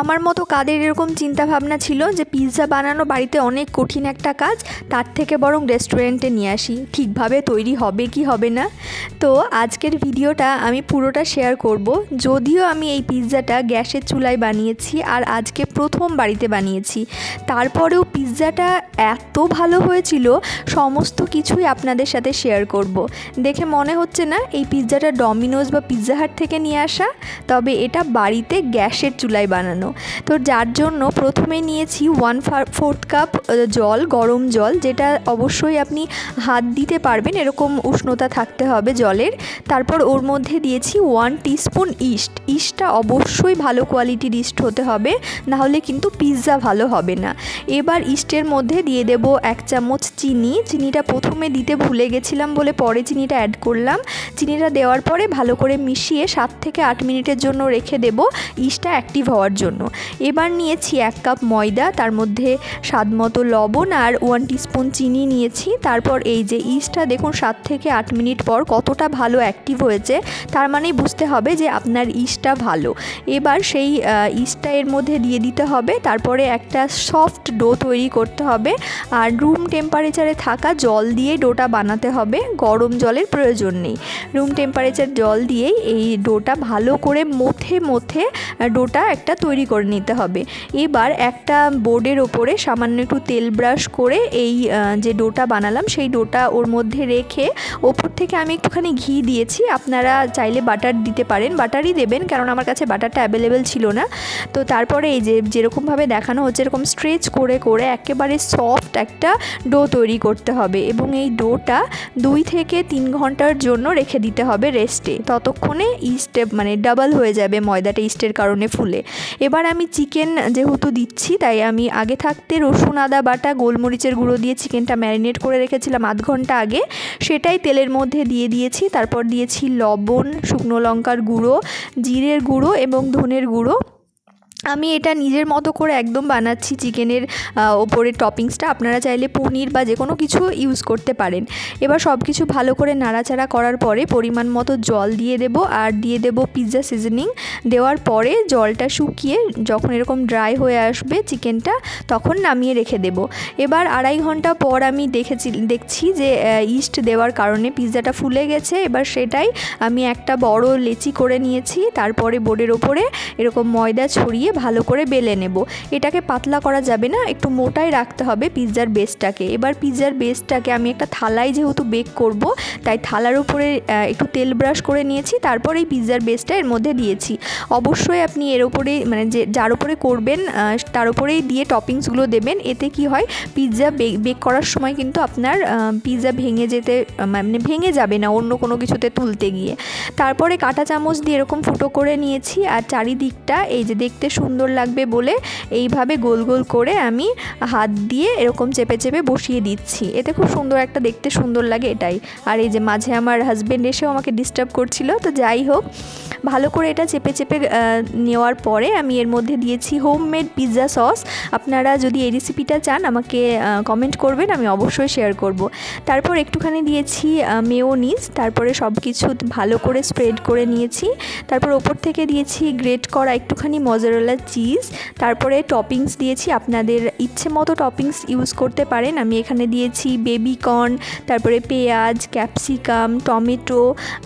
আমার মতো কাদের এরকম চিন্তা ভাবনা ছিল যে পিৎজা বানানো বাড়িতে অনেক কঠিন একটা কাজ, তার থেকে বরং রেস্টুরেন্টে নিয়ে আসি। ঠিকভাবে তৈরি হবে কি হবে না? তো আজকের ভিডিওটা আমি পুরোটা শেয়ার করব। যদিও আমি এই পিৎজাটা গ্যাসের চুলায় বানিয়েছি আর আজকে প্রথম বাড়িতে বানিয়েছি। তারপরেও পিৎজাটা এত ভালো হয়েছিল, সমস্ত কিছুই আপনাদের সাথে শেয়ার করব। দেখে মনে হচ্ছে না এই পিৎজাটা ডমিনোজ বা পিৎজা হাট থেকে নিয়ে আসা, তবে এটা বাড়িতে গ্যাসের চুলায় বানানো। তো যার জন্য প্রথমে নিয়েছি ওয়ান ফোর্থ কাপ জল, গরম জল, যেটা অবশ্যই আপনি হাত দিতে পারবেন, এরকম উষ্ণতা থাকতে হবে জলের। তারপর ওর মধ্যে দিয়েছি ওয়ান টিস্পুন ইস্ট ইস্টটা অবশ্যই ভালো কোয়ালিটির ইস্ট হতে হবে, নাহলে কিন্তু পিৎজা ভালো হবে না। এবার ইস্টের মধ্যে দিয়ে দেব এক চামচ চিনি। চিনিটা প্রথমে দিতে ভুলে গেছিলাম বলে পরে চিনিটা অ্যাড করলাম। চিনিটা দেওয়ার পরে ভালো করে মিশিয়ে সাত থেকে আট মিনিটের জন্য রেখে দেব ইস্টটা অ্যাক্টিভ হওয়ার জন্য। এবার নিয়েছি এক কাপ ময়দা, তার মধ্যে স্বাদ মতো লবণ আর ওয়ান টিস্পুন চিনি নিয়েছি। তারপর এই যে ইস্টটা দেখুন সাত থেকে আট মিনিট পর কতটা ভালো অ্যাক্টিভ হয়েছে, তার মানেই বুঝতে হবে যে আপনার ইস্টটা ভালো। এবার সেই ইস্টটা এর মধ্যে দিয়ে দিতে হবে। তারপরে একটা সফট ডো তৈরি করতে হবে। আর রুম টেম্পারেচারে থাকা জল দিয়ে ডোটা বানাতে হবে। গরম জলের প্রয়োজন নেই। রুম টেম্পারেচার জল দিয়েই এই ডোটা ভালো করে মথে মথে ডোটা একটা তৈরি করে নিতে হবে। এবার একটা বোর্ডের ওপরে সামান্য একটু তেল ব্রাশ করে এই যে ডোটা বানালাম, সেই ডোটা ওর মধ্যে রেখে ওপর থেকে আমি একটুখানি ঘি দিয়েছি। আপনারা চাইলে বাটার দিতে পারেন। বাটারই দেবেন, কারণ আমার কাছে বাটারটা অ্যাভেলেবেল ছিল না। তো তারপরে এই যে যেরকমভাবে দেখানো হচ্ছে, এরকম স্ট্রেচ করে করে একেবারে সফট একটা ডো তৈরি করতে হবে এবং এই ডোটা দুই থেকে তিন ঘণ্টার জন্য রেখে দিতে হবে রেস্টে ততক্ষণে ইস্ট মানে ডাবল হয়ে যাবে ময়দাটা ইস্টের কারণে ফুলে। এবার আমি চিকেন যেহেতু দিচ্ছি, তাই আমি আগে থাকতে রসুন, আদা, বাটা, গোলমরিচের গুঁড়ো দিয়ে চিকেনটা ম্যারিনেট করে রেখেছিলাম আধ ঘণ্টা আগে। সেটাই তেলের মধ্যে দিয়ে দিয়েছি। তারপর দিয়েছি লবণ, শুকনো লঙ্কার গুঁড়ো, জিরের গুঁড়ো এবং ধনের গুঁড়ো। আমি এটা নিজের মতো করে একদম বানাচ্ছি চিকেনের ওপরে টপিংসটা। আপনারা চাইলে পনির বা যে কোনো কিছু ইউজ করতে পারেন। এবার সব কিছু ভালো করে নাড়াচাড়া করার পরে পরিমাণ মতো জল দিয়ে দেব আর দিয়ে দেব পিৎজা সিজনিং দেওয়ার পরে জলটা শুকিয়ে যখন এরকম ড্রাই হয়ে আসবে চিকেনটা, তখন নামিয়ে রেখে দেব। এবার আড়াই ঘণ্টা পর আমি দেখেছি, দেখছি যে ইস্ট দেওয়ার কারণে পিৎজাটা ফুলে গেছে। এবার সেটাই আমি একটা বড় লেচি করে নিয়েছি। তারপরে বোর্ডের ওপরে এরকম ময়দা ছড়িয়ে ভালো করে বেলে নেব। এটাকে পাতলা করা যাবে না, একটু মোটাই রাখতে হবে পিৎজার বেসটাকে। এবার পিৎজার বেসটাকে আমি একটা থালায় যেহেতু বেক করব, তাই থালার উপরে একটু তেল ব্রাশ করে নিয়েছি, তারপর এই পিৎজার বেসটা এর মধ্যে দিয়েছি। অবশ্যই আপনি এর ওপরে মানে যে, যার উপরে করবেন তার উপরেই দিয়ে টপিংসগুলো দেবেন। এতে কি হয়, পিৎজা বেক করার সময় কিন্তু আপনার পিৎজা ভেঙে যেতে মানে ভেঙে যাবে না অন্য কোনো কিছুতে তুলতে গিয়ে। তারপরে কাঁটা চামচ দিয়ে এরকম ফুটো করে নিয়েছি, আর চারিদিকটা এই যে দেখতে সুন্দর লাগবে বলে এইভাবে গোল গোল করে আমি হাত দিয়ে এরকম চেপে চেপে বসিয়ে দিচ্ছি। এতে খুব সুন্দর একটা দেখতে সুন্দর লাগে এটাই। আর এই যে মাঝে আমার হাজব্যান্ড এসেও আমাকে ডিস্টার্ব করছিল, তো যাই হোক ভালো করে এটা চেপে চেপে নেওয়ার পরে আমি এর মধ্যে দিয়েছি হোমমেড পিৎজা সস আপনারা যদি এই রেসিপিটা চান, আমাকে কমেন্ট করবেন, আমি অবশ্যই শেয়ার করব। তারপর একটুখানি দিয়েছি মেয়োনিজ তারপরে সব কিছু ভালো করে স্প্রেড করে নিয়েছি। তারপর ওপর থেকে দিয়েছি গ্রেট করা একটুখানি মজারেলা চিজ তারপরে টপিংস দিয়েছি। আপনাদের ইচ্ছে মতো টপিংস ইউজ করতে পারেন। আমি এখানে দিয়েছি বেবি কর্ন তারপরে পেঁয়াজ ক্যাপসিকাম টমেটো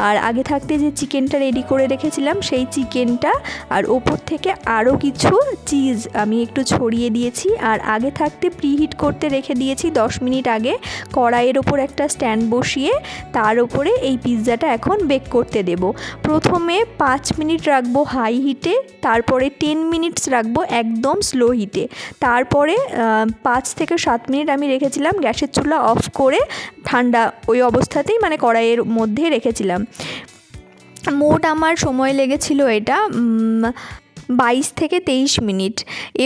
আর আগে থাকতে যে চিকেনটা রেডি করে রেখেছিলাম সেই চিকেনটা আর ওপর থেকে আরও কিছু চিজ আমি একটু ছড়িয়ে দিয়েছি আর আগে থাকতে প্রিহিট করতে রেখে দিয়েছি দশ মিনিট আগে কড়াইয়ের ওপর একটা স্ট্যান্ড বসিয়ে তার ওপরে এই পিৎজাটা এখন বেক করতে দেব। প্রথমে পাঁচ মিনিট রাখব হাই হিটে, তারপরে টেন মিনিটস রাখব একদম স্লো হিটে। তারপরে পাঁচ থেকে সাত মিনিট আমি রেখেছিলাম গ্যাসের চুলা অফ করে ঠান্ডা ওই অবস্থাতেই মানে কড়াইয়ের মধ্যে রেখেছিলাম। মোট আমার সময় লেগেছিল এটা বাইশ থেকে তেইশ মিনিট।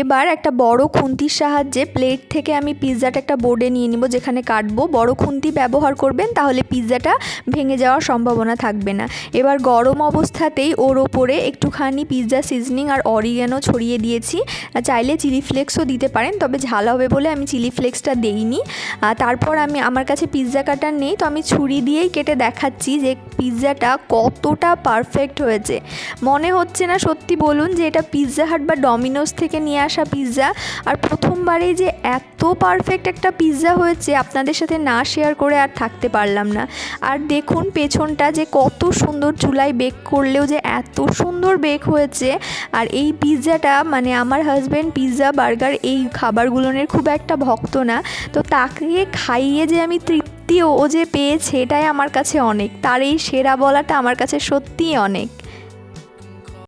এবার একটা বড় খুন্তির সাহায্যে প্লেট থেকে আমি পিৎজাটা একটা বোর্ডে নিয়ে নিব, যেখানে কাটবো। বড় খুন্তি ব্যবহার করবেন, তাহলে পিৎজাটা ভেঙে যাওয়ার সম্ভাবনা থাকবে না। এবার গরম অবস্থাতেই ওর ওপরে একটুখানি পিৎজা সিজনিং আর অরিগ্যানো ছড়িয়ে দিয়েছি। চাইলে চিলি ফ্লেক্সও দিতে পারেন, তবে ঝাল হবে বলে আমি চিলি ফ্লেক্সটা দেইনি। তারপর আমি, আমার কাছে পিৎজা কাটার নেই, তো আমি ছুরি দিয়েই কেটে দেখাচ্ছি যে পিৎজাটা কতটা পারফেক্ট হয়েছে। মনে হচ্ছে না সত্যি বলুন যে এটা পিৎজা হাট বা ডমিনোস থেকে নিয়ে আসা পিৎজা। আর প্রথমবারেই যে এত পারফেক্ট একটা পিৎজা হয়েছে, আপনাদের সাথে না শেয়ার করে আর থাকতে পারলাম না। আর দেখুন পেছনটা যে কত সুন্দর চুলায় বেক করলেও যে এত সুন্দর বেক হয়েছে। আর এই পিৎজাটা মানে আমার হাজব্যান্ড পিৎজা বার্গার এই খাবারগুলোনের খুব একটা ভক্ত না। তো তাকে খাইয়ে যে আমি তৃপ্তি ও যে পেয়েছে এটাই আমার কাছে অনেক। তার এই সেরা বলাটা আমার কাছে সত্যিই অনেক।